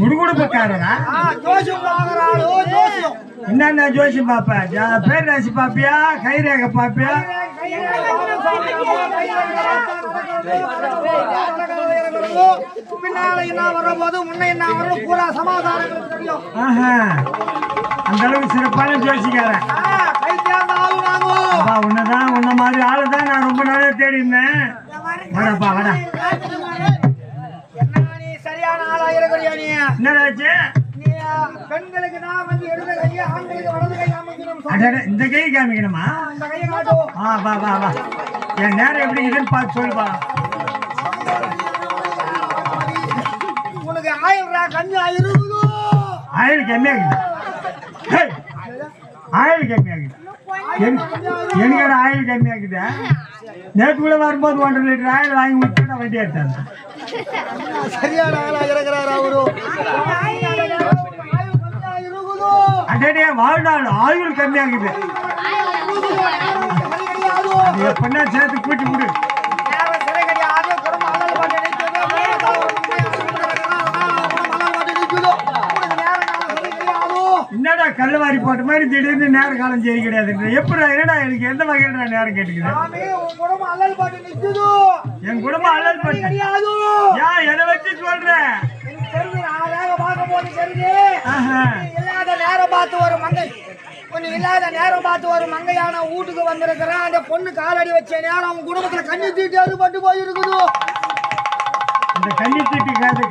குடுகுடுப்பக்காரரா என்னென்ன ஜோசி பாப்ப? பேர் ராசி பாப்பியா? கைரேகை பாப்பியா? பின்னால என்ன வரும்போது முன்ன என்ன வரும் பூரா சமாதானம் அந்த அளவுக்கு சிறப்பான ஜோசிக்காரன். உன்னதான் உன்ன மாதிரி ஆளு தான் நான் ரொம்ப நாளே தேடி இருந்தேன் வாடாப்பா வாடா. இருக்கிறியா நீ என்னடாச்சு? பெண்களுக்கு தான் வந்து இடது கையை ஆண்களுக்கு வலது கை அமைக்கணும் சொன்ன. அடட இந்த காமிக்கணுமா? கையை காட்டும் ஆ வா வா வா. என் நேரம் எப்படி இருக்குன்னு பார்த்து சொல்லுப்பா உனக்கு ஆயிரம் ரூபா கண்ணு இருக்குதோ ஆயில் கம்மியாகுது ஆயில் கம்மியாகுது என்- எனக்கு ஆயில் கம்மியாகுது நேற்று கூட வரும்போது ஒன்றரை லிட்டர் ஆயில் வாங்கி விட்டு நான் வண்டி எடுத்தேன். சரியான ஆளா இருக்கிறார் அவரு. அடடே வாழ்நாள் ஆயுள் கம்மியாகுது. எப்படின்னா சேர்த்து கூட்டி விடு. என்னடா கல்லுவாரி போட்ட மாதிரி திடீர்னு நேர காலம் சரி கிடையாது எப்படி என்னடா எனக்கு எந்த வகையில் நான் நேரம் கேட்டுக்கிறேன் குடும்பம் பாட்டு என் குடும்பம் அல்லல் கிடையாது ஏன் எதை வச்சு சொல்ற? எனக்கு தெரிஞ்சு நான் வேக பார்க்கும் போது தெரிஞ்சு ஆஹா. நீ இல்லாத நேரம் பார்த்து ஒரு மங்கை. நீ இல்லாத நேரம் பார்த்து ஒரு மங்கையான வீட்டுக்கு வந்திருக்கிறேன். அந்த பொண்ணு காலடி வச்ச நேரம் உன் குடும்பத்துல கண்ணி தீட்டு அறுபட்டு போயிருக்குது. அந்த கன்னி தீட்டு காது கன்னி தீட்டு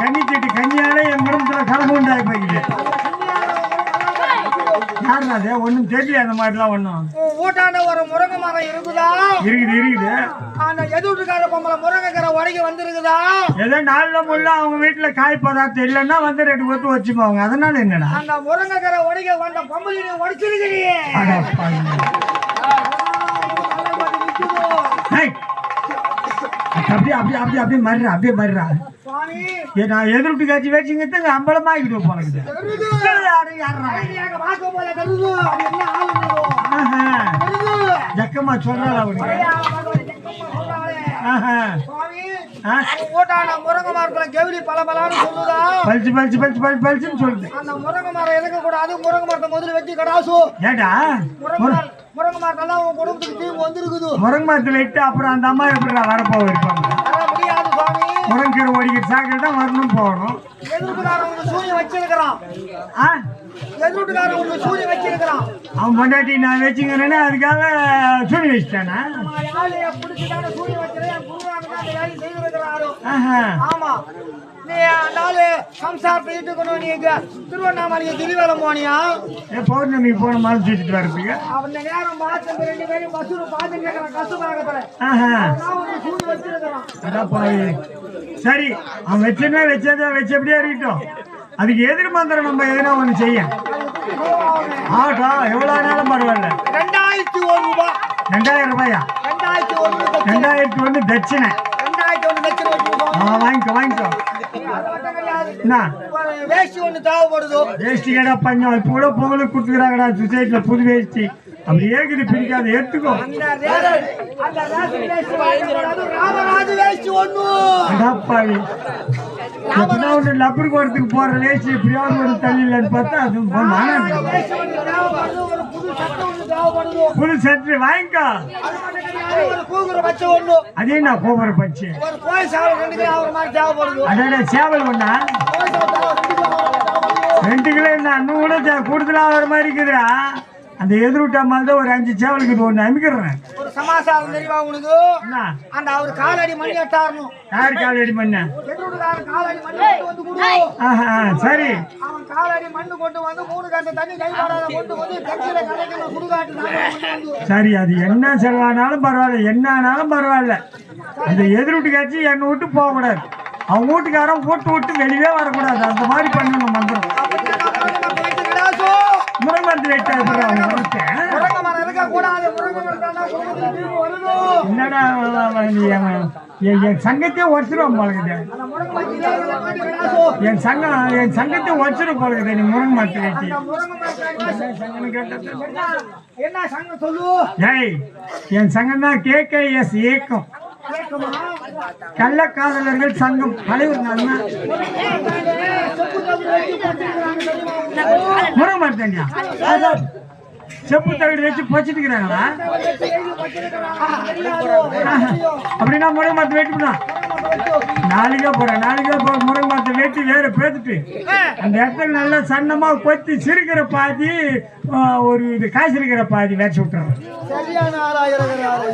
அது ஒன்றும் தெரியல அந்த மாதிரிலாம் ஒன்றும் உன் வீட்டாண்ட ஒரு முருங்கை மரம் இருக்குதா இருக்குது இருக்குது அந்த எதிர்ட்டுக்கார பொம்பளை முருங்கைக்கரை உடைக்க வந்திருக்குதா ஏதோ நாளில் முள்ள அவங்க வீட்டில் காய் பதார்த்தம் இல்லைன்னா வந்து ரெண்டு கொத்து வச்சுப்பாங்க அதனால என்னடா அந்த முருங்கைக்கரை உடைக்க வந்த பொம்பளை நீ உடைச்சிருக்கிறியே அப்படியே அப்படியே அப்படியே மறுறா அப்படியே மறுறா. நான் எதிர்ட்டு காட்சி வச்சுங்கிறது போனது என்ன ஆளுங்களோ? தெரியுது. ஜக்கம்மா? உன் வீட்டாண்ட முருங்கை மரத்துல கெவுளி பளபளன்னு சொல்லுதா? அந்த முருங்கை மரம் இருக்கக்கூடாது முருங்கை மரத்தை முதல்ல வெட்டி கடாசு. ஏடா முருங்கை மரத்தெல்லாம் உன் குடும்பத்துக்கு தீங்கு வந்திருக்குது. முருங்கை மரத்தில் இட்டு அப்புறம் அந்த அம்மா எப்படி வரப்போ இருப்பாங்க? முருங்கீரை ஓடிக்கிற சாக்கில் தான் வரணும் போகணும். எதிர்ப்புக்காரன் சூரிய வச்சிருக்கிறான். ஆ? எதிர்ப்புக்காரன் உனக்கு சூரிய வச்சிருக்கிறான். அவன் பொண்டாட்டி நான் வச்சுக்கிறேன்னு அதுக்காக வச்சிட்டானா? சூரிய ஆமா. நீ அந்த ஆளு சம்சாரத்தை இட்டுக்கணும் நீ இங்க திருவண்ணாமலைக்கு கிரிவலம் போனியா? ஏ பௌர்ணமி போன மாதிரி சுற்றிட்டு வரப்பீங்க அந்த நேரம் பார்த்து ரெண்டு பேரும் பார்த்து கேட்கறான். சரி அவன் வச்சதே வச்சதே வச்சபடியே இருக்கட்டும். அதுக்கு எதிர் மந்திரம் நம்ம எதுனா ஒன்று செய்ய. ஆகட்டும் எவ்வளோ நேரம் பரவாயில்ல. ரெண்டாயிரத்தி ஒரு ரூபாய் ரெண்டாயிரம் ரூபாயா? ரெண்டாயிரத்தி ஒன்று ரெண்டாயிரத்தி ஒன்று தட்சிணை. ரெண்டாயிரத்தி ஒன்று ஆ வாங்கிக்கோ வாங்கிக்கோ. வேஷ்டி ஒன்று தேவைப்படுதோ? வேஷ்டி கடை பஞ்சம். இப்போ கூட பொங்கலுக்கு கொடுத்துக்கிறாங்கடா சொசைட்டியில் புது வேஷ்டி. அப்படி ஏக்குது பிடிக்காத வாங்கிக்கூடாது ராமராஜ வேஷ்டி அடாப்பாவி. எப்படின்னா ஒன்று லப்பர் கோரத்துக்கு போகிற வேஷ்டி எப்படியாவது ஒரு தள்ளிலன்னு பார்த்தா அது புது சட்டை வாங்கிக்கோ. அது நான் கோபுர பச்சு? கோயில் சாவல் ஒண்ணா? ரெண்டு கிலோ என்ன? இன்னும் கூட சே- கூடுதலா வர மாதிரி இருக்குதுடா. அந்த எதிர்விட்டா மாதிரி தான் ஒரு அஞ்சு சேவலுக்கு ஒன்று அமைக்கிறேன். ஒரு சமாசாரம் தெரியுமா உனக்கு? அந்த அவர் காலடி மணி எட்டாரணும் யார் கால் ரெடி பண்ண எதிர்காரன் காலடி மண் கொண்டு வந்து சரி. அவன் காலடி மண்ணு கொண்டு வந்து மூணு கட்டு தண்ணி கை பாடாத கொண்டு வந்து கட்சியில கலைக்கணும் சுடுகாட்டு கொண்டு சரி அது என்ன செலவானாலும் பரவாயில்ல. என்ன ஆனாலும் பரவாயில்ல. அந்த எதிர்விட்டு காட்சி என்னை விட்டு போகக்கூடாது. அவன் வீட்டுக்காரன் வீட்டு விட்டு வெளியே வரக்கூடாது. அந்த மாதிரி பண்ணணும் மந்திரம். அப்படின்னா நம்ம வந்து வெட்ட முருங்கை மரம் இருக்க கூடாது முருங்கை மரத்தாண்டா குடும்பத்துக்கு என்னடா என் சங்கத்தையே உடச்சிருவான் போலக்குது என் சங்கம் என் சங்கத்தை உடச்சிரும் போலக்குது நீ முருங்கை மரத்தை வெட்டி என்ன சங்கம் சொல்லு ஏய் என் சங்கம் தான் கேகேஎஸ் இயக்கம் கள்ளக்காதலர்கள் சங்கம். தலைவர் நான் தான். செப்பு தவிர வச்சு போட்டுருக்காங்க தெரியுமா முருங்கை மரத்தண்டியா அதான் செப்பு தகடு வச்சு பொச்சிட்டு இருக்கிறாங்களா அப்படின்னா முருங்கை மரத்தை வெட்டிவிடா நாளைக்கே போறேன் நாளைக்கே போற முருங்கை மரத்தை வெட்டி வேற பேத்துட்டு அந்த இடத்துல நல்லா சன்னமா கொத்தி சிரிக்கிற பாதி ஒரு இது காசு இருக்கிற பாதி வேச்சு இருக்கிறாரு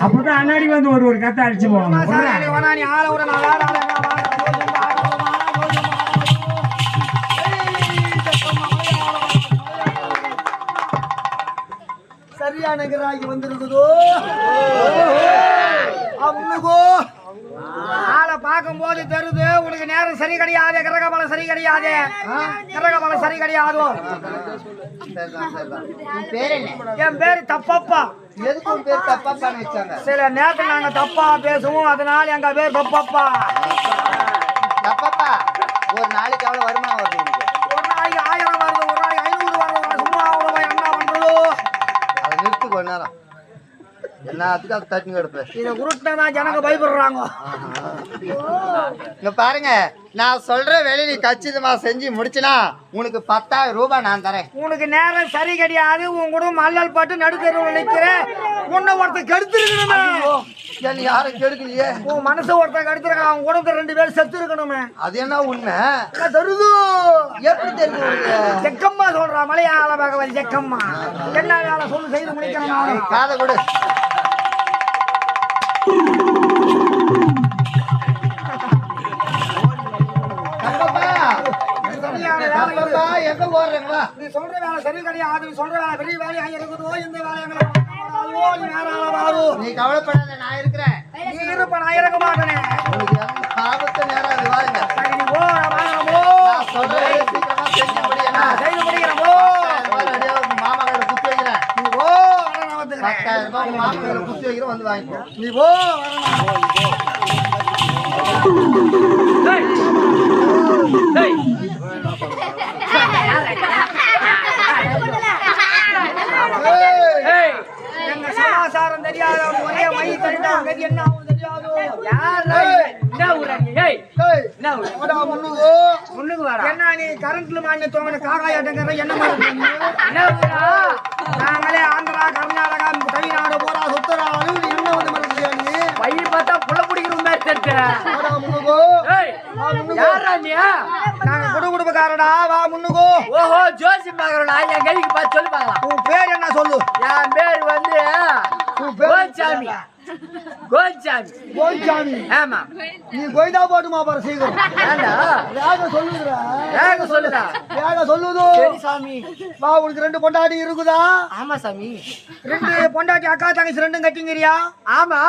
அப்பதான் அண்ணாடி வந்து ஒரு ஒரு கத்தை அடிச்சு போவாங்க. சரியான கிராக்கி வந்திருக்குதோ அவனுக்கோ ஆளை பார்க்கும் போது தெரியுது உனக்கு நேரம் சரி கிடையாது கிரக பலம் சரி கிடையாது. கிரக பலம் சரி கிடையாது. என் பேரு தப்பப்பா. எதுக்கு உன் பேர் தப்பாப்பான்னு வச்சாங்க? சில நேரத்தில் நாங்க தப்பா பேசுவோம் அதனால எங்க பேர் தப்பப்பா. தப்பாப்பா. ஒரு நாளைக்கு எவ்வளவு வருமானம் வருது எல்லாத்துக்கும் அது தட்டுங்க எடுப்பு இதை உருட்டினா ஜனங்க பயப்படுறாங்க. இங்க பாருங்க நான் சொல்ற வேலையை நீ கச்சிதமா செஞ்சு முடிச்சினா உனக்கு பத்தாயிரம் ரூபாய் நான் தரேன். உனக்கு நேரம் சரி கிடையாது உன் கூட மல்லல் பாட்டு நடுத்தருவில் நிற்கிற உன்னை ஒருத்தன் கெடுத்துருக்கணுமே. என்ன யாரும் கெடுக்கலையே. உன் மனசு ஒருத்தன் கெடுத்துருக்கான் அவன் கூட ரெண்டு பேரும் செத்து இருக்கணுமே அது என்ன உண்மை? தருது? எப்படி தெரியுது ஜெக்கம்மா சொல்றா மலையாள பகவதி ஜெக்கம்மா. என்ன வேலை சொல்லு செய்து முடிக்கணும்? நானு. காதை கொடு. தங்கப்பா, எங்க போடுறீங்களா நீ சொல்ற வேலை சரி கிடையாது நீ சொல்ற வேலை பெரிய வேலையா இருக்குதோ? இந்த வேலை நீ கவலைப்படாத நான் இருக்கிறேன். நீ இருப்ப நான் இருக்க மாட்டேனே. ஆபத்து நேரம் அது வாருங்க. சரி நீ சீக்கிரமா செஞ்சு முடியணும். நான் செய்து போ. மாமா கையில குத்தி வைக்கிறேன். நீ போ பத்தாயிரம் ரூபாய் உங்க மாமா கையில குத்தி வைக்கிறேன் வந்து வாங்கிக்கோ. நீ போ வர நான் ஏய், எங்க சமாசாரம் தெரியாத ஒரே மை தண்டா என்ன ஆகும் தெரியாது? ஏய், ஏய், வாடா முன்னுக்கு. என்ன நீ கரண்ட்ல மாட்டின தோங்கின காக்காயாட்டங்கிற என்ன மாதிரி நீ? நாங்களே ஆந்திரா கர்நாடகா தமிழ்நாடு போறா சுத்தராளு நீ என்ன வந்து பார்த்தா புள்ள பிடிக்கிற மாதிரி. யார்றா நீ? நாங்க குடு குடும்பக்காரடா வா முன்னுக்கு. ஓஹோ ஜோசி பாக்குறா என் கைக்கு பார்த்து சொல்லி பார்க்கலாம். உன் பேர் என்ன சொல்லு? என் பேர் வந்து கோச்சாமி. கோச்சாமி கோயிச்சாமி ஆமா. நீ கோயிதா போட்டுமா பாரு சீக்கிரம். வேக சொல்லுதுடா. வேக சொல்லுது. சாமி. வா உனக்கு ரெண்டு பொண்டாட்டி இருக்குதா? ஆமா சாமி. ரெண்டு பொண்டாட்டி அக்கா தங்கச்சி ரெண்டும் கட்டிங்கிறியா? ஆமா.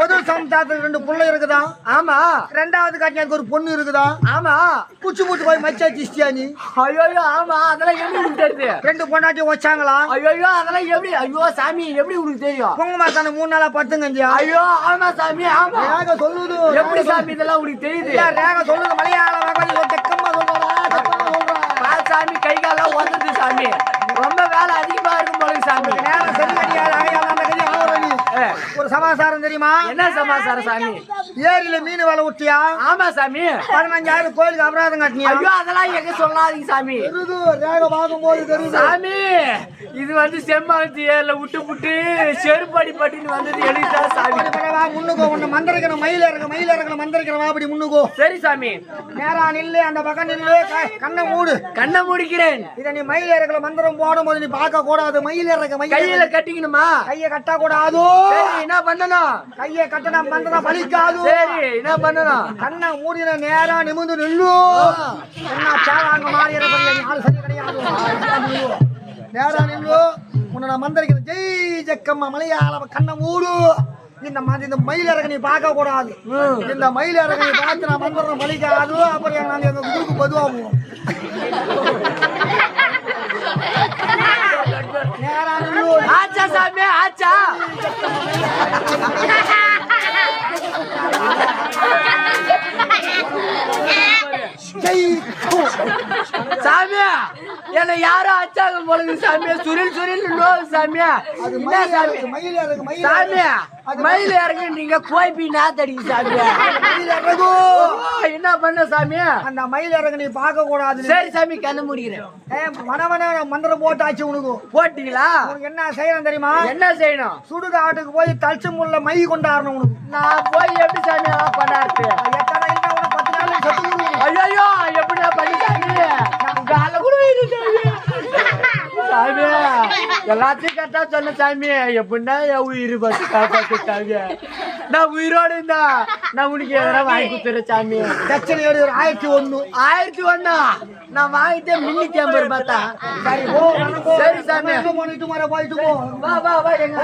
முதல் சம்சாரத்துக்கு ரெண்டு புள்ள இருக்குதா? ஆமா. ரெண்டாவது கட்டியாருக்கு ஒரு பொண்ணு இருக்குதா? ஆமா. குச்சி முட்டு போய் மச்சா திஷ்டியா நீ? ஐயோ ஆமா. அதெல்லாம் எப்படி தெரியுது? ரெண்டு பொண்டாட்டி வச்சாங்களா? ஐயோ அதெல்லாம் எப்படி? ஐயோ சாமி எப்படி உனக்கு தெரியும்? பொங்க மாத்தான மூணு நாளா ஐயோ ஆமா சாமி ஆமா. ரேக சொல்லுது. எப்படி சாமி இதெல்லாம் உனக்கு தெரியுது? ரேக சொல்லுது மலையாள கொஞ்சம் தெக்கமா சொல்றா. தெக்கமா சொல்றா. பா சாமி கை சாமி. ரொம்ப வேலை அதிகமா இருக்கும் போல சாமி. நேரம் சரி கிடையாது. அகையால அந்த கையை ஆவற நீ ஏ, ஒரு சமாசாரம் தெரியுமா? என்ன சமாச்சாரம் சாமி? ஏரியில மீன் வேலை விட்டியா ஆமா சாமி. பதினஞ்சாயிரம் கோயிலுக்கு அபராதம் கட்டினியா? அதெல்லாம் எங்க சொல்லாதீங்க சாமி. ரேக பார்க்கும்போது தெரியுது. சாமி இது வந்து செம்மாவத்தி ஏர்ல விட்டு புட்டு செருப்படி பட்டின்னு வந்தது எழுதிட்டா சாமி. முன்னுக்கோ உன்னை மந்திரிக்கணும் மயில இறக்க மயில இறக்கணும் மந்திரிக்கிறவா அப்படி முன்னுக்கோ. சரி சாமி. நேரா நில்லு அந்த பக்கம் நில்லு கண்ணை மூடு. கண்ணை முடிக்கிறேன். இத நீ மயில இறக்கல மந்திரம் போடும்போது நீ பார்க்க கூடாது. மயில இறக்க மயில கையில கட்டிக்கணுமா? கைய கட்ட கூடாது. என்ன பண்ணணும்? கைய கட்டினா மந்திரம் பலிக்காது சரி என்ன பண்ணணும்? கண்ணை மூடின நேரா நிமிந்து நில்லு. என்ன சேவாங்க மாறி இருக்கிற நீ ஆள் சரி கிடையாது. மந்திரிக்கிறேன். ஜெய் ஜக்கம்மா மலையாள கண்ணை மூடு. இந்த மாதிரி இந்த மயில் இறக்க நீ பார்க்க கூடாது இந்த மயில் இறக்க நீ பார்த்து நான் மந்திரம் பலிக்காது அப்புறம் நாங்க எங்க குருக்கு பதுவாகுவோம் ஆச்சா சாமி ஆச்சா. என்ன யாரும் ஆச்சாங்க போலுங்க சாமி சுரில் சுரில் நோ சாமி அது என்ன சாமி? இறகு, மயில் இறங்கி நீங்க கோய்பி நாத்தடிங்க சாமி மயில் இறகு. ஓ, என்ன பண்ண சாமி? அந்த மயில் இறகு நீ பார்க்க கூடாது. சரி சாமி கண்ணு முடிக்கிறேன். மனவன மந்திரம் போட்டாச்சு உனக்கு. போட்டீங்களா? உனக்கு என்ன செய்யணும் தெரியுமா? என்ன செய்யணும்? சுடுகாட்டுக்கு போய் தச்சு முள்ள மை கொண்டாடணும் உனக்கு. நான் போய் எப்படி சாமி எல்லாம் கொண்டாடுறது எல்லாத்தையும் கரெக்டா சொன்ன சாமி எப்படின்னா என் உயிர் பத்து காப்பாத்து சாமி நான் உயிரோடு இருந்தா நான் உனக்கு எதனா வாங்கி கொடுத்துறேன் சாமி தட்சணை ஏடு ஒரு ஆயிரத்தி ஒண்ணு ஆயிரத்தி ஒண்ணா நான் வாங்கிட்டே முன்னூத்தி ஐம்பது பார்த்தா சரி சரி சாமி எங்க போயிட்டு போ வா வா வா எங்க